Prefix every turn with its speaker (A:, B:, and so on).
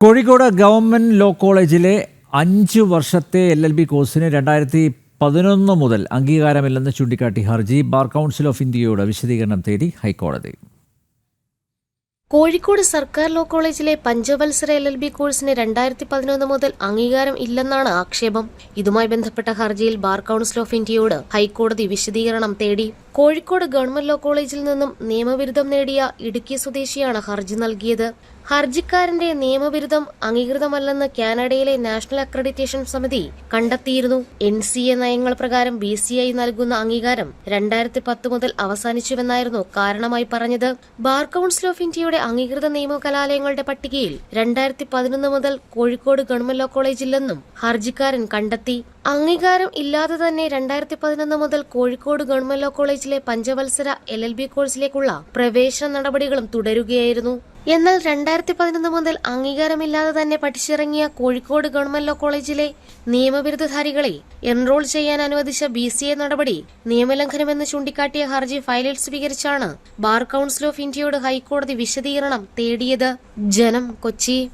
A: Kozhikode government law കോളേജിലെ അഞ്ച് വർഷത്തെ എൽ എൽ ബി കോഴ്സിന് രണ്ടായിരത്തി പതിനൊന്ന് മുതൽ അംഗീകാരമില്ലെന്ന് ചൂണ്ടിക്കാട്ടി ഹർജി ബാർ കൗൺസിൽ ഓഫ് ഇന്ത്യയോട് വിശദീകരണം തേടി ഹൈക്കോടതി.
B: കോഴിക്കോട് സർക്കാർ ലോ കോളേജിലെ പഞ്ചവത്സര എൽ എൽ ബി കോഴ്സിന് രണ്ടായിരത്തി പതിനൊന്ന് മുതൽ അംഗീകാരം ഇല്ലെന്നാണ് ആക്ഷേപം. ഇതുമായി ബന്ധപ്പെട്ട ഹർജിയിൽ ബാർ കൌൺസിൽ ഓഫ് ഇന്ത്യയോട് ഹൈക്കോടതി വിശദീകരണം തേടി. കോഴിക്കോട് ഗവൺമെന്റ് ലോ കോളേജിൽ നിന്നും നിയമവിരുദ്ധം നേടിയ ഇടുക്കി സ്വദേശിയാണ് ഹർജി നൽകിയത്. ഹർജിക്കാരന്റെ നിയമവിരുദ്ധം അംഗീകൃതമല്ലെന്ന് കാനഡയിലെ നാഷണൽ അക്രഡിറ്റേഷൻ സമിതി കണ്ടെത്തിയിരുന്നു. എൻ സി എ നയങ്ങൾ പ്രകാരം ബി സി ഐ നൽകുന്ന അംഗീകാരം രണ്ടായിരത്തി പത്ത് മുതൽ അവസാനിച്ചുവെന്നായിരുന്നു കാരണമായി പറഞ്ഞത്. ബാർ കൌൺസിൽ ഓഫ് ഇന്ത്യയുടെ അംഗീകൃത നിയമകലാലയങ്ങളുടെ പട്ടികയിൽ രണ്ടായിരത്തി പതിനൊന്ന് മുതൽ കോഴിക്കോട് ഗവൺമെന്റ് ലോ കോളേജില്ലെന്നും ഹർജിക്കാരൻ കണ്ടെത്തി. അംഗീകാരം ഇല്ലാതെ തന്നെ രണ്ടായിരത്തി പതിനൊന്ന് മുതൽ കോഴിക്കോട് ഗവൺമെന്റ് ലോ കോളേജിലെ പഞ്ചവത്സര എൽ എൽ ബി കോഴ്സിലേക്കുള്ള പ്രവേശന നടപടികളും തുടരുകയായിരുന്നു. എന്നാൽ രണ്ടായിരത്തി പതിനൊന്ന് മുതൽ അംഗീകാരമില്ലാതെ തന്നെ പഠിച്ചിറങ്ങിയ കോഴിക്കോട് ഗവൺമെന്റ് ലോ കോളേജിലെ നിയമബിരുദധാരികളെ എൻറോൾ ചെയ്യാൻ അനുവദിച്ച ബി സി എ നടപടി നിയമലംഘനമെന്ന് ചൂണ്ടിക്കാട്ടിയ ഹർജി ഫയലിൽ സ്വീകരിച്ചാണ് ബാർ കൌൺസിൽ ഓഫ് ഇന്ത്യയോട് ഹൈക്കോടതി വിശദീകരണം തേടിയത്. ജനം കൊച്ചി.